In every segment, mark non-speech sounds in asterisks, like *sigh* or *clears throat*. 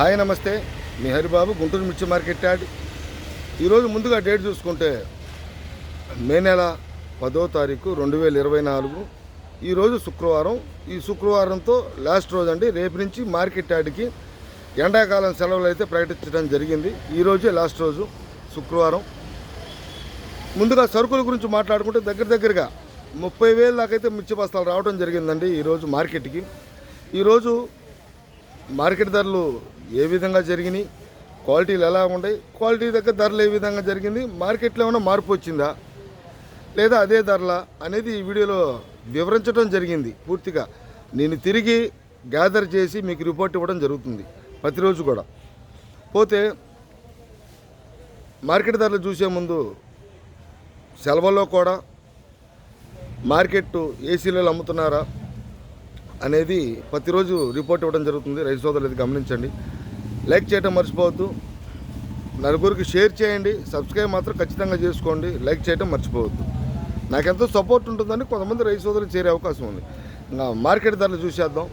Hi నమస్తే మీ హరిబాబు గుంటూరు మిర్చి market add. ఈరోజు ముందుగా డేట్ చూసుకుంటే మే నెల పదో తారీఖు రెండు వేల ఇరవై నాలుగు. ఈరోజు శుక్రవారం. ఈ శుక్రవారంతో లాస్ట్ రోజు అండి రేపు నుంచి మార్కెట్ యార్డ్కి ఎండాకాలం సెలవులు అయితే ప్రకటించడం జరిగింది. ఈరోజే లాస్ట్ రోజు శుక్రవారం. ముందుగా సరుకుల గురించి మాట్లాడుకుంటే దగ్గర దగ్గరగా ముప్పై వేల దాకైతే మిర్చి బస్తాలు రావడం జరిగిందండి ఈరోజు మార్కెట్కి. ఈరోజు మార్కెట్ ధరలు ఏ విధంగా జరిగినాయి క్వాలిటీలు ఎలా ఉంటాయి క్వాలిటీ దగ్గర ధరలు ఏ విధంగా జరిగింది మార్కెట్లో ఏమైనా మార్పు వచ్చిందా లేదా అదే ధరల అనేది ఈ వీడియోలో వివరించడం జరిగింది పూర్తిగా. నేను తిరిగి గ్యాదర్ చేసి మీకు రిపోర్ట్ ఇవ్వడం జరుగుతుంది ప్రతిరోజు కూడా. పోతే మార్కెట్ ధరలు చూసే ముందు సెలవుల్లో కూడా మార్కెట్ ఏసీలలో అమ్ముతున్నారా అనేది ప్రతిరోజు రిపోర్ట్ ఇవ్వడం జరుగుతుంది. రైతు సోదరులు ఇది గమనించండి. లైక్ చేయటం మర్చిపోవద్దు. నలుగురికి షేర్ చేయండి. సబ్స్క్రైబ్ మాత్రం ఖచ్చితంగా చేసుకోండి. లైక్ చేయటం మర్చిపోవద్దు. నాకెంతో సపోర్ట్ ఉంటుందని కొంతమంది రైతు సోదరులు చేరే అవకాశం ఉంది. ఇంకా మార్కెట్ ధరలు చూసేద్దాం.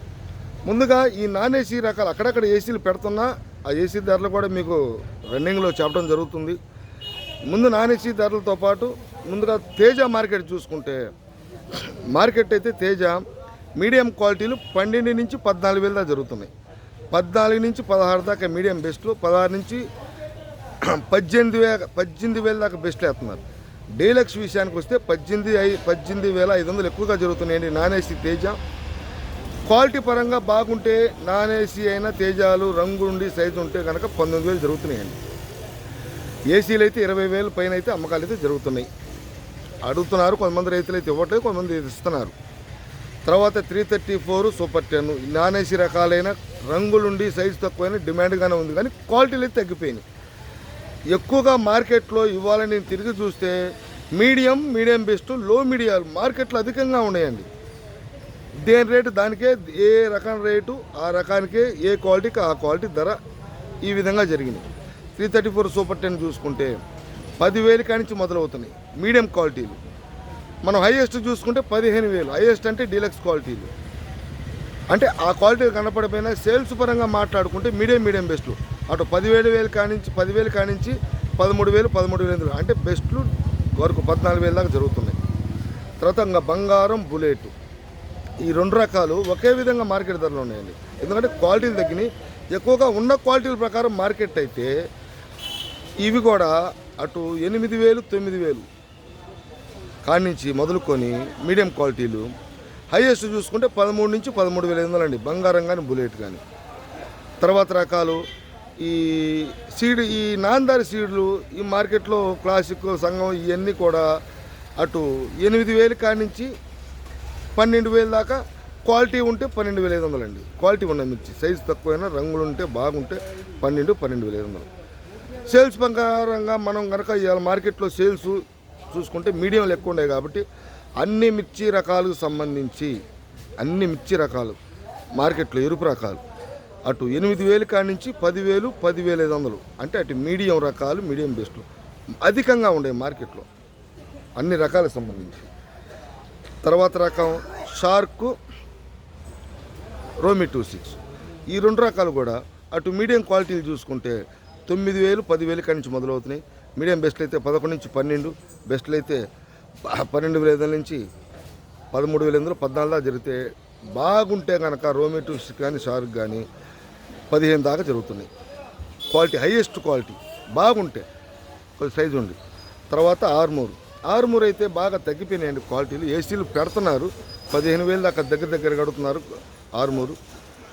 ముందుగా ఈ నాన్ ఏసీ రకాలు అక్కడక్కడ ఏసీలు పెడుతున్నా ఆ ఏసీ ధరలు కూడా మీకు రన్నింగ్లో చెప్పడం జరుగుతుంది. ముందు నాన్ ఏసీ ధరలతో పాటు ముందుగా తేజ మార్కెట్ చూసుకుంటే మార్కెట్ అయితే తేజ మీడియం క్వాలిటీలు పన్నెండు నుంచి పద్నాలుగు వేలు దాకా జరుగుతున్నాయి. పద్నాలుగు నుంచి పదహారు దాకా మీడియం బెస్ట్లు పదహారు నుంచి *clears throat* పద్దెనిమిది వేల పద్దెనిమిది వేల దాకా బెస్ట్లు వేస్తున్నారు. డీలక్స్ విషయానికి వస్తే పద్దెనిమిది ఐ పద్దెనిమిది వేల ఐదు వందలు ఎక్కువగా జరుగుతున్నాయండి నాన్ ఏసీ తేజ. క్వాలిటీ పరంగా బాగుంటే నాన్ ఏసీ అయినా తేజాలు రంగు ఉండి సైజు ఉంటే కనుక పంతొమ్మిది వేలు జరుగుతున్నాయండి. ఏసీలు అయితే ఇరవై వేలు పైన అయితే అమ్మకాలు అయితే జరుగుతున్నాయి. అడుగుతున్నారు కొంతమంది రైతులు అయితే ఇవ్వట్లేదు కొంతమంది ఇస్తున్నారు. తర్వాత three thirty four super ten non AC రకాలైన రంగులుండి సైజు తక్కువైన డిమాండ్గానే ఉంది. కానీ క్వాలిటీలు అయితే తగ్గిపోయినాయి ఎక్కువగా మార్కెట్లో ఇవ్వాలని నేను తిరిగి చూస్తే మీడియం మీడియం బెస్ట్లో మీడియాలు మార్కెట్లో అధికంగా ఉన్నాయండి. దేని రేటు? దానికే ఏ రకం రేటు ఆ రకానికే ఏ క్వాలిటీకి ఆ క్వాలిటీ ధర ఈ విధంగా జరిగింది. Three thirty four super ten చూసుకుంటే పదివేలు కానించి మొదలవుతున్నాయి మీడియం క్వాలిటీలు మనం హైయెస్ట్ చూసుకుంటే పదిహేను వేలు. హైయెస్ట్ అంటే డీలక్స్ క్వాలిటీలు అంటే ఆ క్వాలిటీ కనపడిపోయినా సేల్స్ పరంగా మాట్లాడుకుంటే మీడియం మీడియం బెస్ట్లు. అటు పదివేలు వేలు కానించి పదివేలు కానించి పదమూడు వేలు పదమూడు వేలు అంటే బెస్ట్లు వరకు పద్నాలుగు వేల దాకా జరుగుతున్నాయి. తర్వాత ఇంకా బంగారం బుల్లెట్. ఈ రెండు రకాలు ఒకే విధంగా మార్కెట్ ధరలు ఉన్నాయండి. ఎందుకంటే క్వాలిటీలు తగ్గినాయి. ఎక్కువగా ఉన్న క్వాలిటీల ప్రకారం మార్కెట్ అయితే ఇవి కూడా అటు ఎనిమిది వేలు తొమ్మిది వేలు కానించి మొదలుకొని మీడియం క్వాలిటీలు హైయెస్ట్ చూసుకుంటే పదమూడు నుంచి పదమూడు వేల ఐదు వందలు అండి బంగారం కానీ బుల్లెట్ కానీ. తర్వాత రకాలు ఈ సీడ్ ఈ నాందారి సీడ్లు ఈ మార్కెట్లో క్లాసిక్ సంఘం ఇవన్నీ కూడా అటు ఎనిమిది వేలు కానించి పన్నెండు వేలు దాకా క్వాలిటీ ఉంటే పన్నెండు వేల ఐదు వందలు అండి క్వాలిటీ ఉన్న మిర్చి. సైజు తక్కువైనా రంగులు ఉంటే బాగుంటే పన్నెండు పన్నెండు వేల ఐదు వందలు. సేల్స్ ప్రకారంగా మనం కనుక ఇవాళ మార్కెట్లో సేల్స్ చూసుకుంటే మీడియంలు ఎక్కువ ఉన్నాయి కాబట్టి అన్ని మిర్చి రకాలకు సంబంధించి అన్ని మిర్చి రకాలు మార్కెట్లో ఎరుపు రకాలు. అటు ఎనిమిది వేలు కాడి నుంచి పదివేలు పదివేల ఐదు వందలు. అంటే అటు మీడియం రకాలు మీడియం బెస్ట్లు అధికంగా ఉండే మార్కెట్లో అన్ని రకాలకు సంబంధించి. తర్వాత రకం షార్క్ రోమి టూ సిక్స్. ఈ రెండు రకాలు కూడా అటు మీడియం క్వాలిటీలు చూసుకుంటే తొమ్మిది వేలు పదివేలు కాడి నుంచి మొదలవుతున్నాయి. మీడియం బెస్ట్లు అయితే పదకొండు నుంచి పన్నెండు బెస్ట్లు అయితే పన్నెండు వేల ఐదు వందల నుంచి పదమూడు వేల ఎనిమిదిలో పద్నాలుగు దాకా జరిగితే బాగుంటే కనుక రోమేటిక్స్ కానీ షార్క్ కానీ పదిహేను దాకా జరుగుతున్నాయి. క్వాలిటీ హైయెస్ట్ క్వాలిటీ బాగుంటే కొద్ది సైజు ఉంది. తర్వాత ఆర్మూర్. ఆర్మూర్ అయితే బాగా తగ్గిపోయినాయండి క్వాలిటీలు. ఏసీలు పెడుతున్నారు. పదిహేను వేలు దాకా దగ్గర దగ్గర కడుతున్నారు ఆర్మూరు.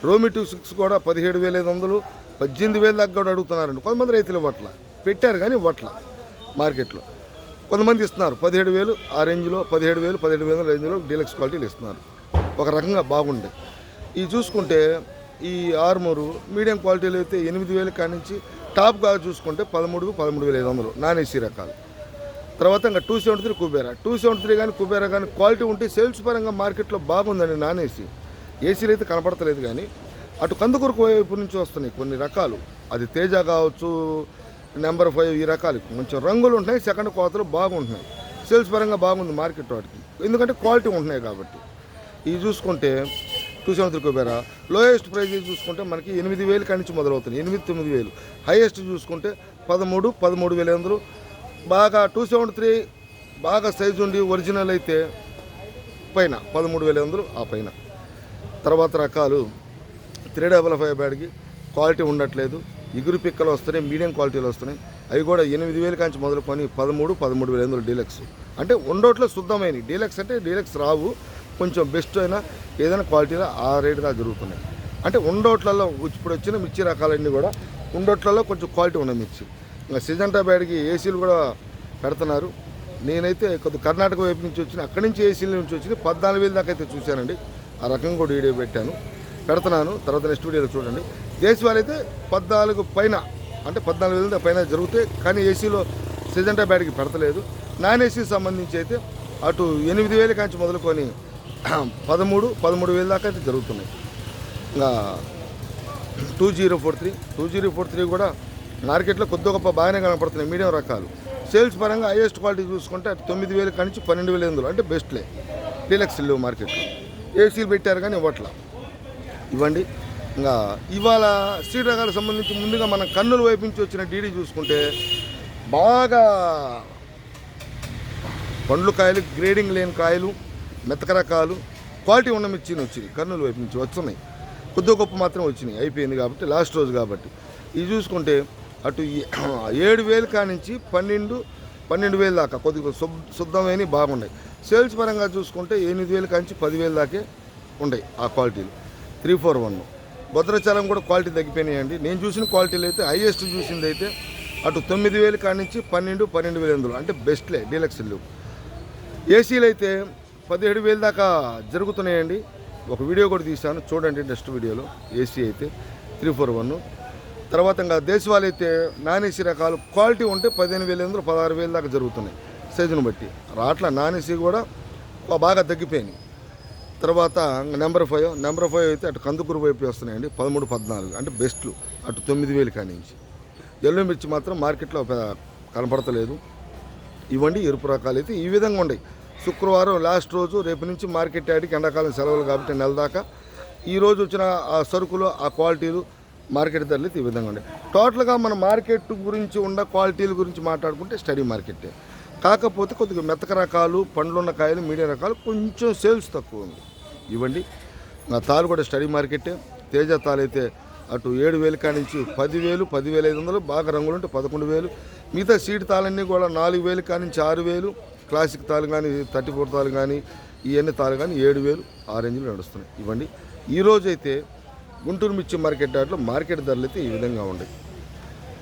రోమి సిక్స్ కూడా పదిహేడు వేల ఐదు వందలు పద్దెనిమిది వేలు దాకా కూడా అడుగుతున్నారండి. కొంతమంది రైతులు ఇవ్వట్ల. పెట్టారు కానీ ఇవ్వట్ల మార్కెట్లో. కొంతమంది ఇస్తున్నారు. పదిహేడు వేలు ఆ రేంజ్లో పదిహేడు వేలు పదిహేడు వేల రేంజ్లో డీలక్స్ క్వాలిటీలు ఇస్తున్నారు. ఒక రకంగా బాగుండే. ఇవి చూసుకుంటే ఈ ఆర్మూరు మీడియం క్వాలిటీలు అయితే ఎనిమిది వేలు కానించి టాప్గా చూసుకుంటే పదమూడు పదమూడు వేల ఐదు వందలు నాన్ ఏసీ రకాలు. తర్వాత ఇంకా two seventy three Kubera. Two seventy three కానీ కుబేరా కానీ క్వాలిటీ ఉంటే సేల్స్ పరంగా మార్కెట్లో బాగుందండి నాన్ ఏసీ ఏసీలు అయితే కనపడతలేదు కానీ అటు కందుకూరుకు వైపు నుంచి వస్తున్నాయి కొన్ని రకాలు. అది తేజ కావచ్చు నెంబర్ ఫైవ్ ఈ రకాలు కొంచెం రంగులు ఉంటున్నాయి సెకండ్ కోతలు బాగుంటున్నాయి. సేల్స్ పరంగా బాగుంది మార్కెట్ వాటికి. ఎందుకంటే క్వాలిటీ ఉంటున్నాయి కాబట్టి. ఇవి చూసుకుంటే two seven three Kubera lowest price చూసుకుంటే మనకి ఎనిమిది వేలు కాడి నుంచి మొదలవుతుంది ఎనిమిది తొమ్మిది వేలు. హైయెస్ట్ చూసుకుంటే పదమూడు పదమూడు వేలు అందరూ బాగా టూ సెవెన్ త్రీ బాగా సైజు ఉండి ఒరిజినల్ అయితే పైన పదమూడు వేల అందరూ ఆ పైన. తర్వాత రకాలు. త్రీ డబల్ ఫైవ్ బ్యాడ్కి క్వాలిటీ ఉండట్లేదు. ఇగురు పిక్కలు వస్తున్నాయి మీడియం క్వాలిటీలు వస్తున్నాయి. అవి కూడా ఎనిమిది వేలు కాంచి మొదలుకొని పదమూడు పదమూడు వేల ఎందులో డీలక్స్. అంటే ఉండోట్లో శుద్ధమైన డీలక్స్ అంటే డీలక్స్ రావు కొంచెం బెస్ట్ అయినా ఏదైనా క్వాలిటీలో ఆ రేటుగా జరుగుతున్నాయి. అంటే ఉండోట్లలో ఇప్పుడు వచ్చిన మిర్చి రకాలన్నీ కూడా ఉండోట్లలో కొంచెం క్వాలిటీ ఉన్న మిర్చి. ఇంకా సిజంటా బ్యాడ్కి ఏసీలు కూడా పెడుతున్నారు. నేనైతే కొద్ది కర్ణాటక వైపు నుంచి వచ్చిన అక్కడి నుంచి ఏసీల నుంచి వచ్చి పద్నాలుగు వేలు దాకా అయితే చూశానండి. ఆ రకంగా కూడా వీడియో పెట్టాను. పెడుతున్నాను. తర్వాత నెక్స్ట్ వీడియోలో చూడండి. దేశవాళీ అయితే పద్నాలుగు పైన అంటే పద్నాలుగు వేల పైన జరుగుతాయి కానీ ఏసీలో సిజెంటా బ్యాడ్కి పెడతలేదు. నాన్ ఏసీకి సంబంధించి అయితే అటు ఎనిమిది వేల కాంచి మొదలుకొని *clears throat* పదమూడు పదమూడు వేల దాకా అయితే జరుగుతున్నాయి. ఇంకా two zero four three two zero four three కూడా మార్కెట్లో కొద్ది గొప్ప బాగానే కనపడుతున్నాయి మీడియం రకాలు. సేల్స్ పరంగా హైయెస్ట్ క్వాలిటీ చూసుకుంటే అటు తొమ్మిది వేలు కానించి పన్నెండు వేలు ఎందులో అంటే బెస్ట్లే. డీలక్స్ లేవు మార్కెట్లో. ఏసీలు పెట్టారు కానీ ఇవ్వట్లా. ఇవ్వండి. ఇంకా ఇవాళ సీడ్ సంబంధించి ముందుగా మన కర్నూలు వైపు నుంచి వచ్చిన డీడీ చూసుకుంటే బాగా పండ్లు కాయలు గ్రేడింగ్ లేని కాయలు మెత్తక రకాలు క్వాలిటీ ఉన్న మిర్చిని వచ్చింది కర్నూలు వైపు నుంచి వస్తున్నాయి. కొద్ది గొప్ప మాత్రం వచ్చినాయి. అయిపోయింది కాబట్టి లాస్ట్ రోజు కాబట్టి. ఇది చూసుకుంటే అటు ఈ- *clears throat* ఏడు వేలు కానించి పన్నెండు పన్నెండు వేలు దాకా కొద్దిగా శుభ శుద్ధమైన బాగున్నాయి. సేల్స్ పరంగా చూసుకుంటే ఎనిమిది వేలు కానించి పదివేలు దాకే ఉన్నాయి ఆ క్వాలిటీలు. Three four one. భద్రాచలం కూడా క్వాలిటీ తగ్గిపోయినాయండి. నేను చూసిన క్వాలిటీలు అయితే హైయెస్ట్ చూసింది అయితే అటు తొమ్మిది వేలు కానించి పన్నెండు పన్నెండు వేలు ఎందులో అంటే బెస్ట్లే డీలక్స్లు లేవు ఏసీలు అయితే పదిహేడు వేలు దాకా జరుగుతున్నాయండి. ఒక వీడియో కూడా తీశాను. చూడండి నెక్స్ట్ వీడియోలో. ఏసీ అయితే త్రీ ఫోర్ వన్. తర్వాత ఇంకా దేశవాళీ అయితే నాన్ ఏసీ రకాలు క్వాలిటీ ఉంటే పదిహేను వేలు ఎందులో పదహారు వేలు దాకా జరుగుతున్నాయి. సైజును బట్టి. రాట్ల నాన్ ఏసీ కూడా బాగా తగ్గిపోయినాయి. తర్వాత నెంబర్ ఫైవ్ నెంబర్ ఫైవ్ అయితే అటు కందుకూరు వైపు వస్తున్నాయండి పదమూడు పద్నాలుగు. అంటే బెస్ట్లు అటు తొమ్మిది వేలు కానించి ఎల్లో మిర్చి మాత్రం మార్కెట్లో కనపడతలేదు. ఇవ్వండి ఎరుపు రకాలు అయితే ఈ విధంగా ఉన్నాయి శుక్రవారం లాస్ట్ రోజు రేపు నుంచి మార్కెట్ యాడికి ఎండాకాలం సెలవులు కాబట్టి నెల దాకా. ఈ రోజు వచ్చిన ఆ సరుకులు ఆ క్వాలిటీలు మార్కెట్ ధరలు అయితే ఈ విధంగా ఉన్నాయి టోటల్గా మన మార్కెట్ గురించి ఉన్న క్వాలిటీల గురించి మాట్లాడుకుంటే స్టడీ మార్కెటే. కాకపోతే కొద్దిగా మెత్తక రకాలు పండ్లున్న కాయలు మీడియం రకాలు కొంచెం సేల్స్ తక్కువ ఉంది. ఇవ్వండి. నా తాలు కూడా స్టడీ మార్కెట్ తేజ తాలు అయితే అటు ఏడు వేలు కానించి పదివేలు పదివేల ఐదు వందలు బాగా రంగులు ఉంటే పదకొండు వేలు. మిగతా సీడ్ తాళన్నీ కూడా నాలుగు వేలు కానించి ఆరు వేలు. క్లాసిక్ తాలు కానీ థర్టీ ఫోర్ తాలు కానీ ఇవన్నీ తాలు కానీ ఏడు వేలు ఆ రేంజ్లో నడుస్తున్నాయి. ఇవ్వండి. ఈరోజైతే గుంటూరు మిర్చి మార్కెట్ దాంట్లో మార్కెట్ ధరలు అయితే ఈ విధంగా ఉన్నాయి.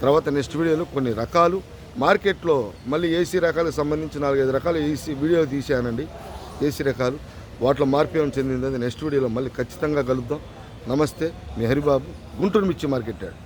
తర్వాత నెక్స్ట్ వీడియోలో కొన్ని రకాలు. మార్కెట్లో మళ్ళీ ఏసీ రకాలకు సంబంధించి నాలుగైదు రకాలు ఏసీ వీడియోలు తీసానండి ఏసీ రకాలు. వాటిలో మార్పు చెందిందని చెందింది నెక్స్ట్ వీడియోలో మళ్ళీ ఖచ్చితంగా కలుద్దాం. నమస్తే మీ హరిబాబు గుంటూరు మిర్చి మార్కెట్ యార్డ్